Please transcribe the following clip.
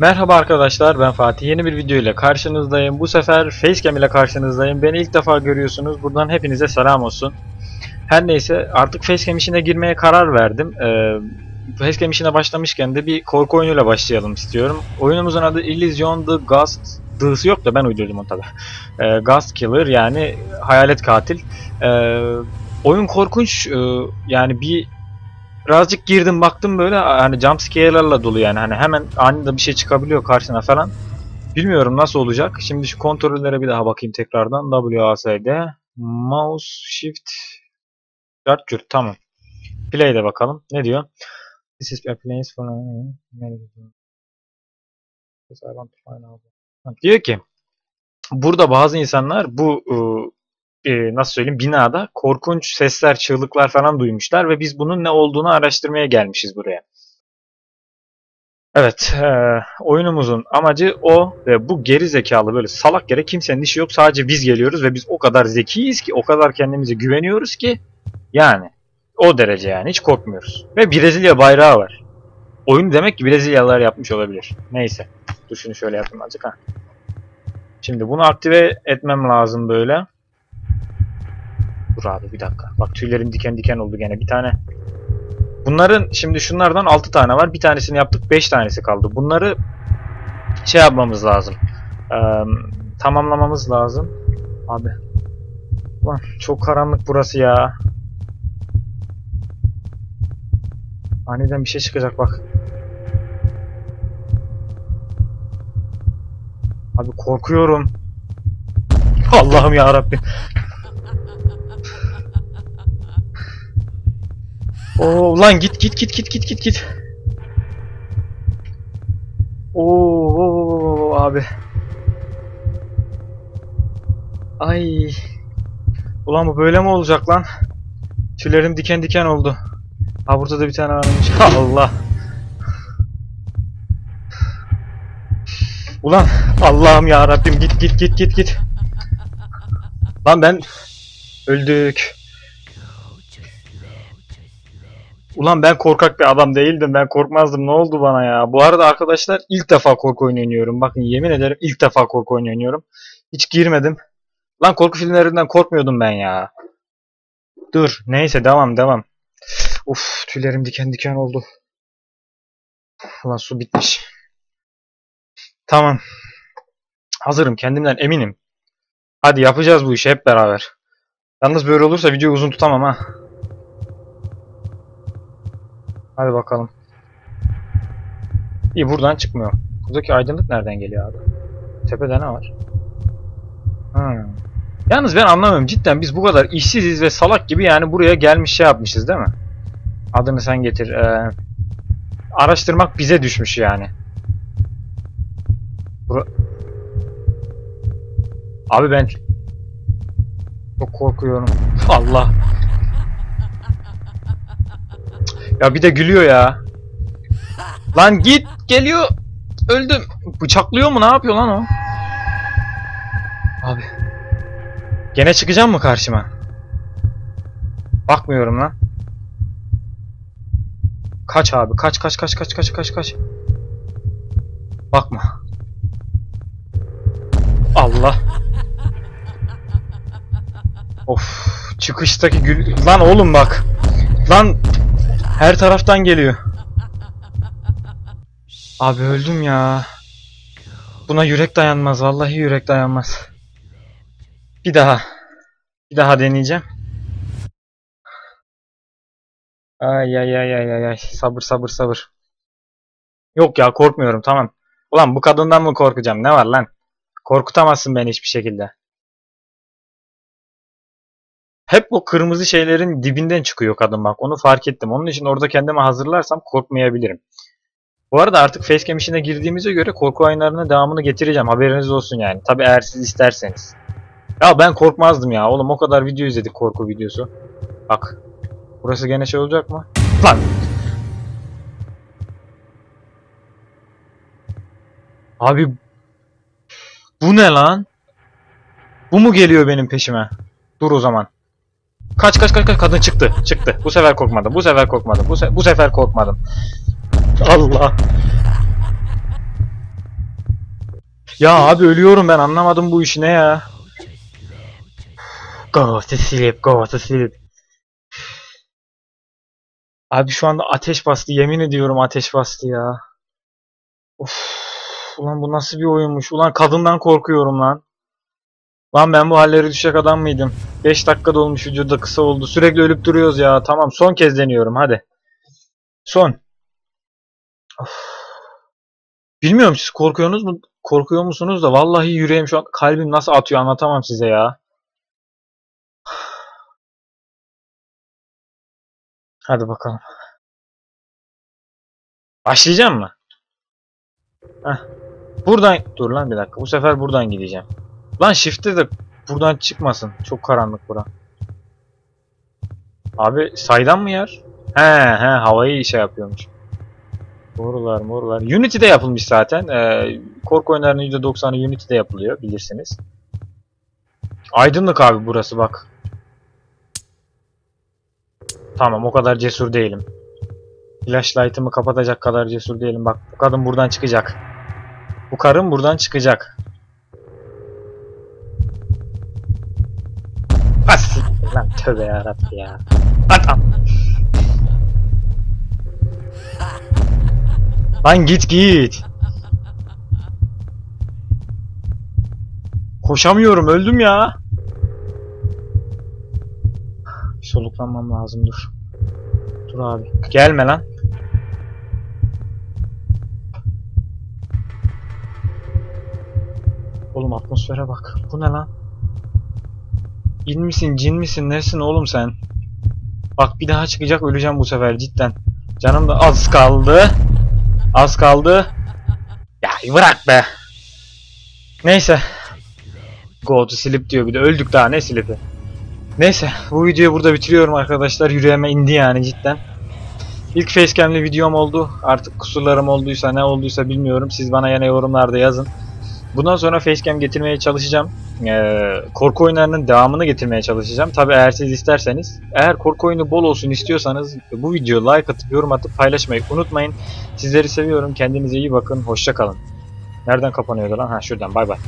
Merhaba arkadaşlar ben Fatih yeni bir video ile karşınızdayım. Bu sefer Facecam ile karşınızdayım. Beni ilk defa görüyorsunuz. Buradan hepinize selam olsun. Her neyse artık Facecam işine girmeye karar verdim. Ee, Facecam işine başlamışken de bir korku oyunuyla başlayalım istiyorum. Oyunumuzun adı Illusion the Ghost. D'sı yok da ben uydurdum onu tabi. Ee, Ghost Killer yani hayalet katil. Ee, oyun korkunç. Ee, yani bir birazcık girdim baktım böyle hani jump scare'larla dolu yani hani hemen anında bir şey çıkabiliyor karşına falan. Bilmiyorum nasıl olacak. Şimdi şu kontrollere bir daha bakayım tekrardan. WASD mouse shift Dört tamam. Play'de bakalım. Ne diyor? This is a place for Diyor ki burada bazı insanlar bu e, nasıl söyleyeyim binada korkunç sesler, çığlıklar falan duymuşlar ve biz bunun ne olduğunu araştırmaya gelmişiz buraya. Evet, e, oyunumuzun amacı o ve bu geri zekalı böyle salak yere kimsenin işi yok. Sadece biz geliyoruz ve biz o kadar zekiyiz ki, o kadar kendimize güveniyoruz ki yani o derece yani hiç korkmuyoruz. Ve Brezilya bayrağı var. Oyun demek ki Brezilyalılar yapmış olabilir. Neyse. Dur şunu şöyle yapayım azıcık ha. Şimdi bunu aktive etmem lazım böyle. Dur abi bir dakika. Bak tüylerim diken diken oldu gene. Bir tane. Bunların şimdi şunlardan 6 tane var. Bir tanesini yaptık. 5 tanesi kaldı. Bunları şey yapmamız lazım. Ee, tamamlamamız lazım. Abi. Ulan çok karanlık burası ya. Aniden bir şey çıkacak bak. Abi korkuyorum. Allah'ım ya Rabbim. Oo lan git git git git git git git. Oo, abi. Ay. Ulan bu böyle mi olacak lan? Tüylerim diken diken oldu. Ha burada da bir tane varmış. Allah. Ulan Allah'ım ya Rabbim git git git git git. Lan ben öldük. Ulan ben korkak bir adam değildim. Ben korkmazdım. Ne oldu bana ya? Bu arada arkadaşlar ilk defa korku oyunu oynuyorum. Bakın yemin ederim ilk defa korku oyunu oynuyorum. Hiç girmedim. Lan korku filmlerinden korkmuyordum ben ya. Dur. Neyse devam devam. Uf tüylerim diken diken oldu. Ulan su bitmiş. Tamam. Hazırım. Kendimden eminim. Hadi yapacağız bu işi hep beraber. Yalnız böyle olursa videoyu uzun tutamam ha. Hadi bakalım. İyi buradan çıkmıyor. Buradaki aydınlık nereden geliyor abi? Tepede ne var? Hmm. Yalnız ben anlamıyorum cidden biz bu kadar işsiziz ve salak gibi yani buraya gelmiş şey yapmışız değil mi? Adını sen getir. Ee, araştırmak bize düşmüş yani. Bura... Abi ben çok korkuyorum. Allah. Ya bir de gülüyor ya. Lan git geliyor. Öldüm. Bıçaklıyor mu ne yapıyor lan o? Abi. Gene çıkacağım mı karşıma? Bakmıyorum lan. Kaç abi kaç kaç kaç kaç kaç kaç kaç. Bakma. Allah. Of çıkıştaki gül... Lan oğlum bak. Lan her taraftan geliyor. Abi öldüm ya. Buna yürek dayanmaz. Vallahi yürek dayanmaz. Bir daha. Bir daha deneyeceğim. Ay ay ay ay ay ay. Sabır sabır sabır. Yok ya korkmuyorum tamam. Ulan bu kadından mı korkacağım? Ne var lan? Korkutamazsın beni hiçbir şekilde. Hep bu kırmızı şeylerin dibinden çıkıyor kadın bak. Onu fark ettim. Onun için orada kendimi hazırlarsam korkmayabilirim. Bu arada artık facecam işine girdiğimize göre korku oyunlarının devamını getireceğim. Haberiniz olsun yani. Tabi eğer siz isterseniz. Ya ben korkmazdım ya. Oğlum o kadar video izledik korku videosu. Bak. Burası gene şey olacak mı? Lan! Abi bu ne lan? Bu mu geliyor benim peşime? Dur o zaman. Kaç kaç kaç kaç kadın çıktı. Çıktı. Bu sefer korkmadım. Bu sefer korkmadım. Bu, se bu sefer korkmadım. Allah. Ya abi ölüyorum ben anlamadım bu işi ne ya. Go to sleep, go to sleep. Abi şu anda ateş bastı. Yemin ediyorum ateş bastı ya. Of. Ulan bu nasıl bir oyunmuş? Ulan kadından korkuyorum lan. Lan ben bu hallere düşecek adam mıydım? 5 dakika dolmuş videoda kısa oldu. Sürekli ölüp duruyoruz ya. Tamam son kez deniyorum hadi. Son. Of. Bilmiyorum siz korkuyorsunuz mu? Korkuyor musunuz da vallahi yüreğim şu an kalbim nasıl atıyor anlatamam size ya. Hadi bakalım. Başlayacağım mı? Heh. Buradan dur lan bir dakika. Bu sefer buradan gideceğim. Lan shift'te de buradan çıkmasın. Çok karanlık bura. Abi saydan mı yer? He he havayı şey yapıyormuş. Borular morular. Unity'de yapılmış zaten. Ee, korku oyunlarının %90'ı Unity'de yapılıyor bilirsiniz. Aydınlık abi burası bak. Tamam o kadar cesur değilim. Flashlight'ımı kapatacak kadar cesur değilim. Bak bu kadın buradan çıkacak. Bu karın buradan çıkacak. Lan tövbe yarabbi ya. Atam. Lan git git. Koşamıyorum öldüm ya. Bir soluklanmam lazım dur. Dur abi. Gelme lan. Oğlum atmosfere bak. Bu ne lan? İn misin, cin misin, nesin oğlum sen? Bak bir daha çıkacak öleceğim bu sefer cidden. Canım da az kaldı. Az kaldı. Ya bırak be. Neyse. Go to sleep diyor bir de öldük daha ne sleep'i. Neyse bu videoyu burada bitiriyorum arkadaşlar. Yüreğime indi yani cidden. İlk facecam'li videom oldu. Artık kusurlarım olduysa ne olduysa bilmiyorum. Siz bana yine yorumlarda yazın. Bundan sonra facecam getirmeye çalışacağım. Ee, korku oyunlarının devamını getirmeye çalışacağım. Tabi eğer siz isterseniz. Eğer korku oyunu bol olsun istiyorsanız bu videoya like atıp yorum atıp paylaşmayı unutmayın. Sizleri seviyorum. Kendinize iyi bakın. Hoşça kalın. Nereden kapanıyordu lan? Ha şuradan. Bay bay.